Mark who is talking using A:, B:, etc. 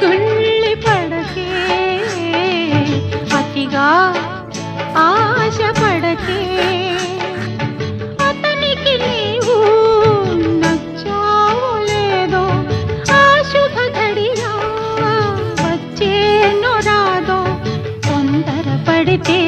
A: దుళ్ళి పడకే అతిగా ఆశ పడకే అతనికి నీవు నచ్చావు లేదో ఆ శుభ ఘడియా వచ్చేనో రాదో తొందర పడితే